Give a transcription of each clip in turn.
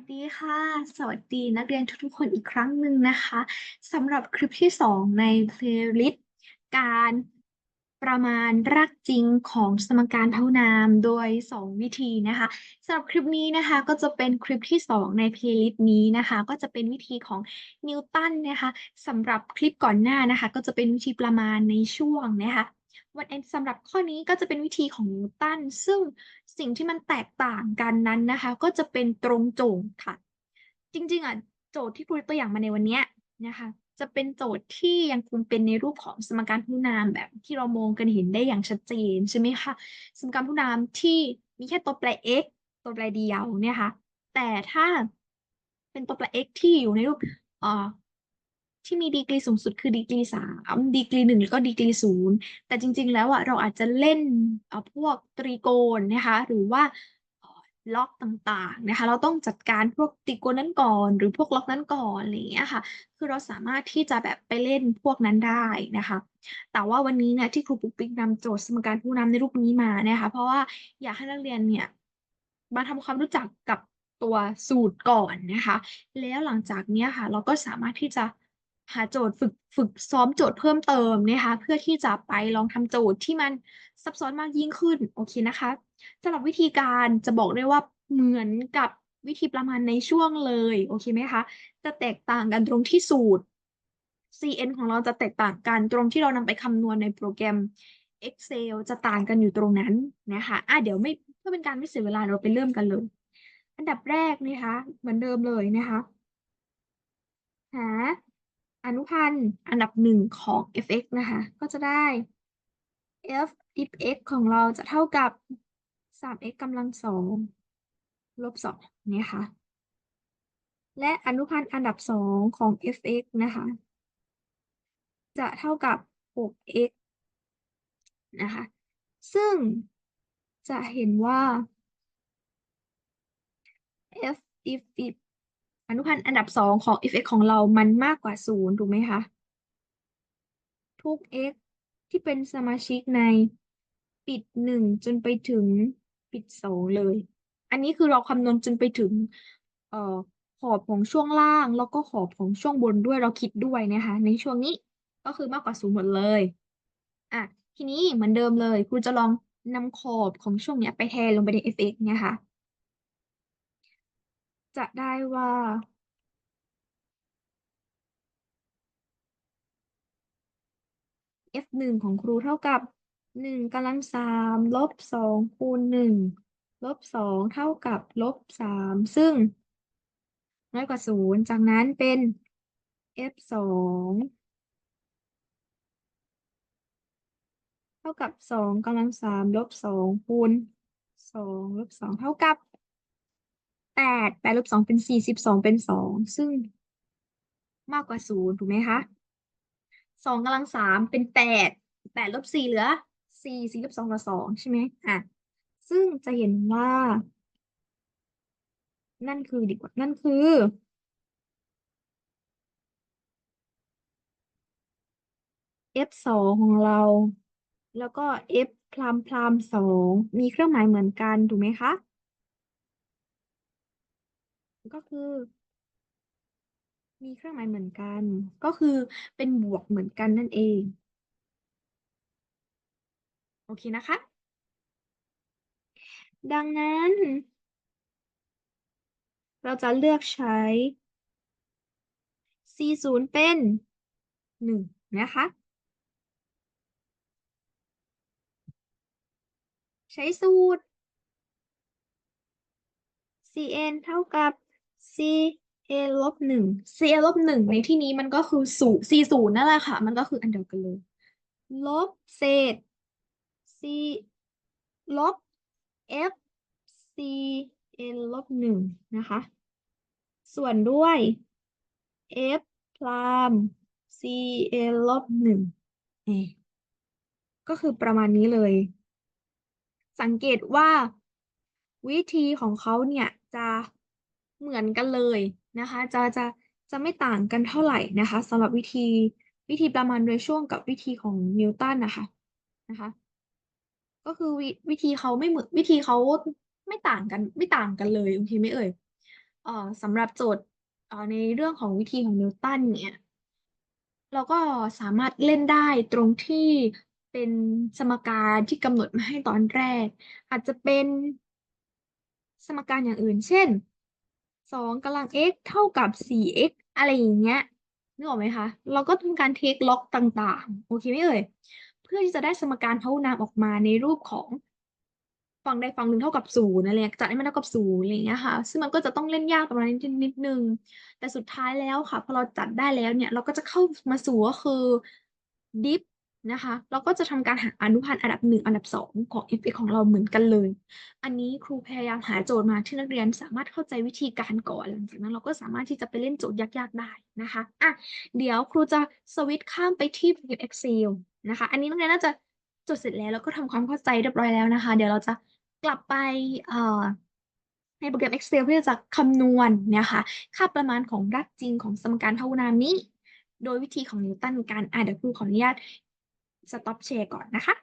วัสดีค่ะ สวัสดีนักเรียนทุกๆคนอีกครั้งหนึ่งนะคะสำหรับคลิปที่ 2 ใน playlist การประมาณรากจริงของสมการพหุนามโดย 2 วิธีนะคะสำหรับคลิปนี้นะคะก็จะเป็นคลิปที่ 2 ใน playlist นี้นะคะ ก็จะเป็นวิธีของนิวตันนะคะสำหรับคลิปก่อนหน้านะคะ ก็จะเป็นวิธีประมาณในช่วงนะคะ วันเอ็นสำหรับข้อนี้ก็จะเป็นวิธีของนิวตันซึ่งสิ่งที่มันแตกต่างกันนั้นนะคะ ก็จะเป็นตรงโจทย์ค่ะ จริงๆอะโจทย์ที่ครูยกตัวอย่างมาในวันเนี้ยนะคะ จะเป็นโจทย์ที่ยังคงเป็นในรูปของสมการพหุนามแบบที่เรามองกันเห็นได้อย่างชัดเจนใช่ไหมคะสมการพหุนามที่มีแค่ตัวแปร x ตัวแปรเดียวเนี่ยค่ะแต่ถ้าเป็นตัวแปร x ที่อยู่ในรูปอ่อ ที่มีดีกรีสูงสุดคือดีกรีสามดีกรีหนึ่งแล้วก็ดีกรีศูนย์แต่จริง ๆ แล้วอะเราอาจจะเล่นเอ่อพวกตรีโกณนะคะหรือว่าล็อกต่างๆนะคะ เราต้องจัดการพวกตรีโกณนั้นก่อน หรือพวกล็อกนั้นก่อนอะไรอย่างเงี้ยค่ะ คือเราสามารถที่จะแบบไปเล่นพวกนั้นได้นะคะ แต่ว่าวันนี้เนี่ยที่ครูปุ๊กปิ๊กนำโจทย์สมการผู้นำในรูปนี้มานะคะ เพราะว่าอยากให้นักเรียนเนี่ยมาทำความรู้จักกับตัวสูตรก่อนนะคะ แล้วหลังจากเนี้ยค่ะ เราก็สามารถที่จะ หาโจทย์ฝึกฝึกซ้อมโจทย์เพิ่มเติมนะคะเพื่อที่จะไปลองทำโจทย์ที่มันซับซ้อนมากยิ่งขึ้นโอเคนะคะสำหรับวิธีการจะบอกได้ว่าเหมือนกับวิธีประมาณในช่วงเลยโอเคไหมคะจะแตกต่างกันตรงที่สูตร cn ของเราจะแตกต่างกันตรงที่เรานำไปคำนวณในโปรแกรม Excel จะต่างกันอยู่ตรงนั้นนะคะอะเดี๋ยวไม่เพื่อเป็นการไม่เสียเวลาเราไปเริ่มกันเลย อันดับแรกนะคะเหมือนเดิมเลยนะคะหา นุพันธ์อันดับหนึ่งของ f(x) นะคะ ก็จะได้ f if x ของเราจะเท่ากับ 3x กำลังสองลบสองนี่ค่ะ และอนุพันธ์อันดับสองของ f(x) นะคะ จะเท่ากับ 6x นะคะ ซึ่งจะเห็นว่า f if if อนุพันธ์อันดับสองของ f(x) ของเรามันมากกว่าศูนย์ถูกไหมคะ ทุก x ที่เป็นสมาชิกในปิดหนึ่งจนไปถึงปิดสองเลย อันนี้คือเราคำนวณจนไปถึงเอ่อขอบของช่วงล่างแล้วก็ขอบของช่วงบนด้วยเราคิดด้วยนะคะ ในช่วงนี้ก็คือมากกว่าศูนย์หมดเลยอะทีนี้เหมือนเดิมเลยครูจะลองนำขอบของช่วงนี้ไปแทนลงไปใน f(x) เนี่ยค่ะ จะได้ว่า f หนึ่งของครูเท่ากับหนึ่งกำลังสามลบสองคูณหนึ่งลบสองเท่ากับลบสามซึ่งน้อยกว่าศูนย์จากนั้นเป็น f สองเท่ากับสองกำลังสามลบสองคูณสองลบสองเท่ากับ แปดแปดลบสองเป็นสี่สิบสองเป็นสองซึ่งมากกว่าศูนย์ถูกไหมคะสองกำลังสามเป็นแปดแปดลบสี่เหลือสี่สี่ลบสองเหลือสองใช่ไหมอะซึ่งจะเห็นว่า นั่นคือดีกว่านั่นคือ f สองของเรา แล้วก็ f พลามพลามสองมีเครื่องหมายเหมือนกัน ถูกไหมคะ ก็คือ มีเครื่องหมายเหมือนกัน ก็คือเป็นบวกเหมือนกันนั่นเอง โอเคนะคะ ดังนั้น เราจะเลือกใช้ c ศูนย์เป็นหนึ่งนะคะ ใช้สูตร cn เท่ากับ ca ลบหนึ่ง ca ลบหนึ่งในที่นี้มันก็คือศูนย์ c ศูนย์นั่นแหละค่ะ มันก็คืออันเดียวกันเลย ลบเศษ c ลบ f cn ลบหนึ่งนะคะ ส่วนด้วย f พราม cn ลบหนึ่งก็คือประมาณนี้เลย สังเกตว่าวิธีของเขาเนี่ยจะ เหมือนกันเลยนะคะ จะจะจะไม่ต่างกันเท่าไหร่นะคะสำหรับวิธีวิธีประมาณโดยช่วงกับวิธีของนิวตันนะคะนะคะ ก็คือวิวิธีเขาไม่เหมือนวิธีเขาไม่ต่างกันไม่ต่างกันเลยโอเคไหมเอ่ยเอ่อสำหรับโจทย์เอ่อในเรื่องของวิธีของนิวตันเนี่ยเราก็สามารถเล่นได้ตรงที่เป็นสมการที่กำหนดมาให้ตอนแรก อาจจะเป็นสมการอย่างอื่น เช่น สองกำลัง x เท่ากับสี่ x อะไรอย่างเงี้ยนึกออกไหมคะ เราก็ทำการเทคล็อกต่างๆ โอเคไหมเอ่ย เพื่อที่จะได้สมการพหุนามออกมาในรูปของฝั่งใดฝั่งหนึ่งเท่ากับศูนย์อะไรเงี้ยจัดให้มันเท่ากับศูนย์อะไรเงี้ยค่ะ ซึ่งมันก็จะต้องเล่นยากประมาณนิดนิดนึง แต่สุดท้ายแล้วค่ะ พอเราจัดได้แล้วเนี่ย เราก็จะเข้ามาสู่ก็คือ diff นะคะ เราก็จะทำการหาอนุพันธ์อันดับหนึ่งอันดับสองของ f(x) ของเราเหมือนกันเลย อันนี้ครูพยายามหาโจทย์มาที่นักเรียนสามารถเข้าใจวิธีการก่อนหลังจากนั้นเราก็สามารถที่จะไปเล่นโจทย์ยากๆได้นะคะอะเดี๋ยวครูจะสวิตช์ข้ามไปที่โปรแกรม Excel นะคะ อันนี้นักเรียนน่าจะจดเสร็จแล้วแล้วก็ทำความเข้าใจเรียบร้อยแล้วนะคะ เดี๋ยวเราจะกลับไปเอ่อในโปรแกรม Excel เพื่อจะคำนวณนะคะ ค่าประมาณของรากจริงของสมการพหุนามนี้ โดยวิธีของนิวตันการอ่านเดี๋ยวครูขออนุญาต stop share ก่อนนะคะ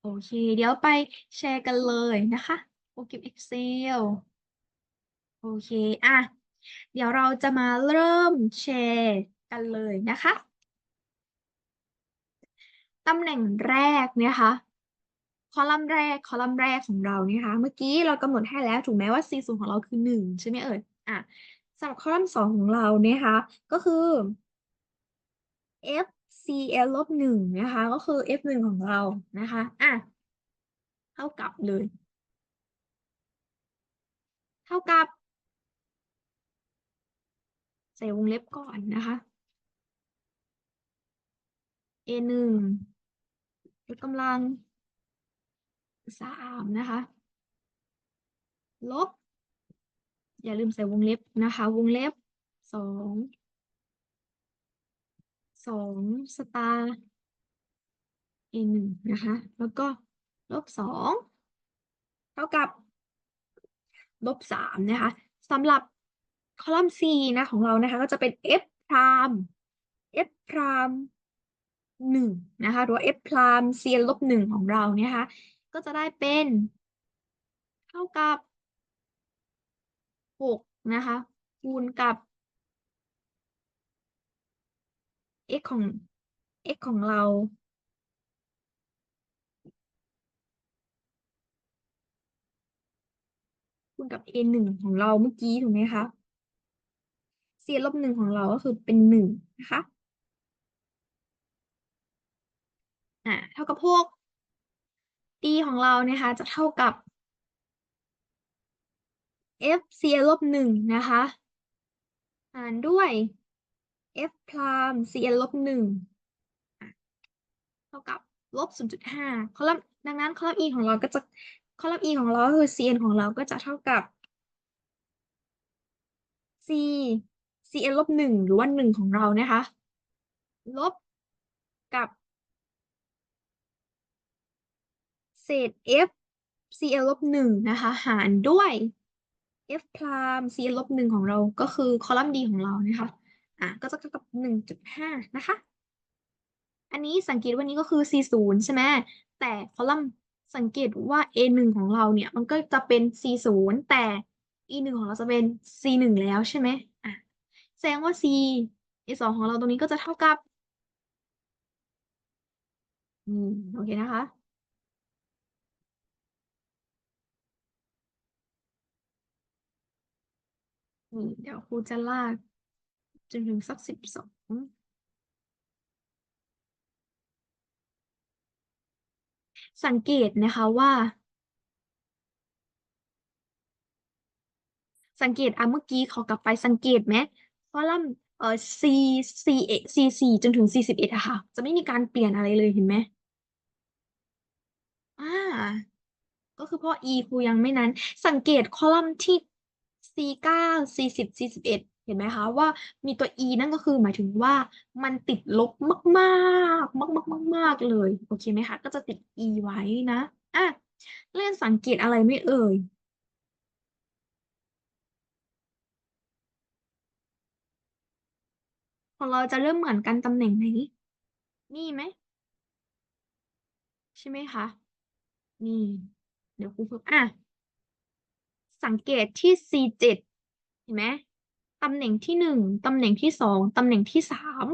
โอเค เดี๋ยวไปแชร์กันเลยนะคะโปรแกรม Excel โอเค อะ เดี๋ยวเราจะมาเริ่มแชร์กันเลยนะคะ ตำแหน่งแรกเนี่ยค่ะคอลัมน์แรก คอลัมน์แรกของเรานี่ค่ะเมื่อกี้เรากำหนดให้แล้ว ถูกไหมว่า c ศูนของเราคือหนึ่งใช่ไหมเอ่ย อะสำหรับคอลัมน์สองของเราเนี่ยค่ะก็คือ f cl ลบหนึ่งนะคะ ก็คือ f หนึ่งของเรานะคะอะเท่ากับเลย เท่ากับ ใส่วงเล็บก่อนนะคะ a หนึ่งยกกำลังสามนะคะ ลบ อย่าลืมใส่วงเล็บนะคะ วงเล็บสอง สองสตาร์ a หนึ่งนะคะ แล้วก็ลบสองเท่ากับลบสามนะคะสำหรับคอลัมน์ C นะของเรานะคะ ก็จะเป็น f พราม f พรามหนึ่งนะคะ หรือว่า f พราม c ลบหนึ่งของเราเนี่ยค่ะก็จะได้เป็น เท่ากับหกนะคะคูณกับ x ของ x ของเรา คูณกับ a หนึ่งของเราเมื่อกี้ถูกไหมคะ c ลบหนึ่งของเราก็คือเป็นหนึ่งนะคะ อ่าเท่ากับพวก d ของเรานะคะ จะเท่ากับ f c ลบหนึ่งนะคะ หารด้วย f พราม cn ลบหนึ่งเท่ากับลบศูนย์จุดห้าคอลัมน์ดังนั้นคอลัมน์ e ของเราก็จะคอลัมน์ e ของเราคือ cn ของเราก็จะเท่ากับ c cn ลบหนึ่งหรือว่าหนึ่งของเรานะคะ ลบกับ เศษ f cl ลบหนึ่งนะคะ หารด้วย f พราม cl ลบหนึ่งของเราก็คือคอลัมน์ d ของเรานะคะ อะก็จะเท่ากับหนึ่งจุดห้านะคะ อันนี้สังเกตว่านี้ก็คือ c ศูนย์ใช่ไหมแต่คอลัมน์สังเกตว่า a หนึ่งของเราเนี่ย มันก็จะเป็น c ศูนย์แต่ e หนึ่งของเราจะเป็น c หนึ่งแล้วใช่ไหมอะแสดงว่า c a สองของเราตรงนี้ก็จะเท่ากับ อืม โอเคนะคะนี่เดี๋ยวครูจะลาก จนถึงสักสิบสองสังเกตนะคะว่า สังเกตอะเมื่อกี้ขอกลับไปสังเกตไหมคอลัมน์เอ่อ C C C สี่จนถึง C สิบเอ็ดอะค่ะ จะไม่มีการเปลี่ยนอะไรเลยเห็นไหมอ่าก็คือเพราะ E ครูยังไม่นั้น สังเกตคอลัมน์ที่ C เก้า C สิบ C สิบเอ็ด เห็นไหมคะว่ามีตัว E นั่นก็คือหมายถึงว่ามันติดลบมากๆ มากมากมากมากเลยโอเคไหมคะก็จะติด E ไว้นะอะเล่นสังเกตอะไรไม่เอ่ยของเราจะเริ่มเหมือนกันตำแหน่งไหนนี่ไหมใช่ไหมคะนี่ เดี๋ยวครูเพิ่มอะสังเกตที่ C7 เห็นไหม ตำแหน่งที่หนึ่งตำแหน่งที่สองตำแหน่งที่สาม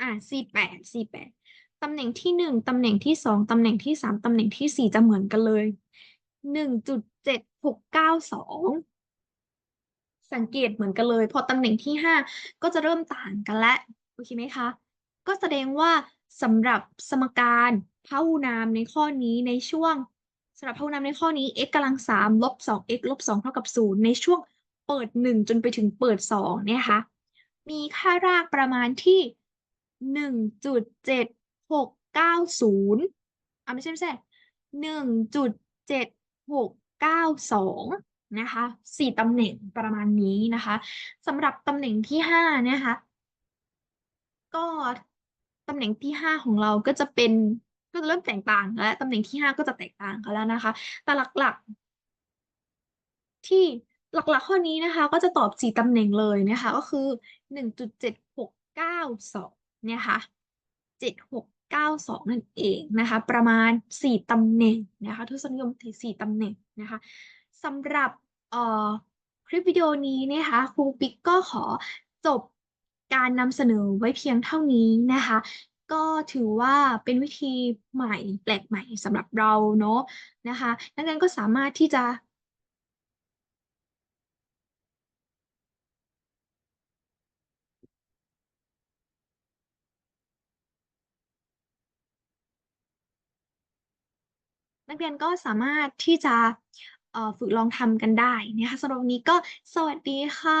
อะ C8 C8 ตำแหน่งที่หนึ่งตำแหน่งที่สองตำแหน่งที่สามตำแหน่งที่สี่จะเหมือนกันเลยหนึ่งจุดเจ็ดหกเก้าสองสังเกตเหมือนกันเลย พอตำแหน่งที่ห้าก็จะเริ่มต่างกันแล้วโอเคไหมคะ ก็แสดงว่าสำหรับสมการพหุนามในข้อนี้ในช่วงสำหรับพหุนามในข้อนี้ x กำลังสามลบสอง x ลบสองเท่ากับศูนย์ในช่วง เปิดหนึ่งจนไปถึงเปิดสองเนี่ยค่ะมีค่ารากประมาณที่หนึ่งจุดเจ็ดหกเก้าศูนย์อะไม่ใช่ไม่ใช่หนึ่งจุดเจ็ดหกเก้าสองนะคะสี่ตำแหน่งประมาณนี้นะคะสำหรับตำแหน่งที่ห้าเนี่ยค่ะก็ตำแหน่งที่ห้าของเราก็จะเป็นก็จะเริ่มแตกต่างแล้วตำแหน่งที่ห้าก็จะแตกต่างกันแล้วนะคะ แต่หลักๆที่ หลักๆข้อนี้นะคะก็จะตอบสี่ตำแหน่งเลยนะคะก็คือหนึ่งจุดเนี่ยค่ะเจ็ดหกเก้าสองนั่นเองนะคะ ประมาณสี่ตำแหน่งนะคะทศนิยมสี่ตำแหน่งนะคะสำหรับเอ่อคลิปวิดีโอนี้นะคะครูปิ๊กก็ขอจบการนำเสนอไว้เพียงเท่านี้นะคะ ก็ถือว่าเป็นวิธีใหม่แปลกใหม่สำหรับเราเนาะนะคะ นักเรียนก็สามารถที่จะ นักเรียนก็สามารถที่จะฝึกลองทำกันได้นะคะสำหรับวันนี้ก็สวัสดีค่ะ